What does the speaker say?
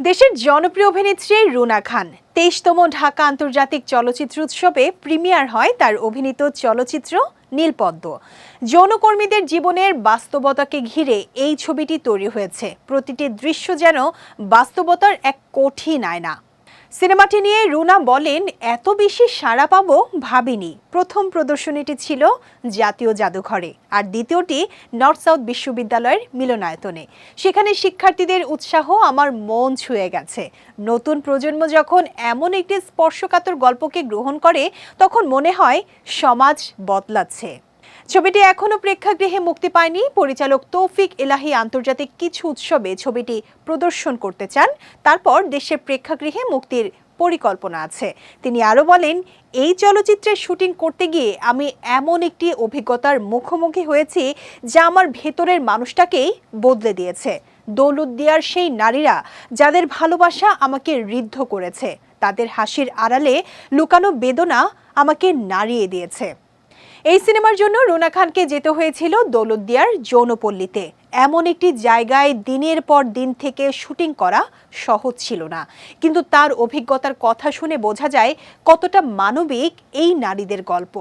দেশের জনপ্রিয় অভিনেত্রী রুনা খান। তেইশতম ঢাকা আন্তর্জাতিক চলচ্চিত্র উৎসবে প্রিমিয়ার হয় তার অভিনীত চলচ্চিত্র নীলপদ্ম। যৌনকর্মীদের জীবনের বাস্তবতাকে ঘিরে এই ছবিটি তৈরি হয়েছে। প্রতিটি দৃশ্য যেন বাস্তবতার এক কঠিন আয়না। সিনেমাটি নিয়ে রুনা বলেন, এত বেশি সাড়া পাবো ভাবিনি। প্রথম প্রদর্শনীটি ছিল জাতীয় জাদুঘরে, আর দ্বিতীয়টি নর্থ সাউথ বিশ্ববিদ্যালয়ের মিলনায়তনে। সেখানে শিক্ষার্থীদের উৎসাহ আমার মন ছুঁয়ে গেছে। নতুন প্রজন্ম যখন এমন একটি স্পর্শকাতর গল্পকে গ্রহণ করে, তখন মনে হয় সমাজ বদলাচ্ছে। ছবিটি এখনও প্রেক্ষাগৃহে মুক্তি পায়নি। পরিচালক তৌফিক এলাহি আন্তর্জাতিক কিছু উৎসবে ছবিটি প্রদর্শন করতে চান। তারপর দেশের প্রেক্ষাগৃহে মুক্তির পরিকল্পনা আছে। তিনি আরও বলেন, এই চলচ্চিত্রের শুটিং করতে গিয়ে আমি এমন একটি অভিজ্ঞতার মুখোমুখি হয়েছি যা আমার ভেতরের মানুষটাকেই বদলে দিয়েছে। দৌলতদিয়ার সেই নারীরা যাদের ভালোবাসা আমাকে ঋদ্ধ করেছে, তাদের হাসির আড়ালে লুকানো বেদনা আমাকে নাড়িয়ে দিয়েছে। এই সিনেমার জন্য রুনা খানকে যেতে হয়েছিল দৌলতদিয়ার যৌনপল্লীতে। এমন একটি জায়গায় দিনের পর দিন থেকে শুটিং করা সহজ ছিল না। কিন্তু তার অভিজ্ঞতার কথা শুনে বোঝা যায় কতটা মানবিক এই নারীদের গল্প।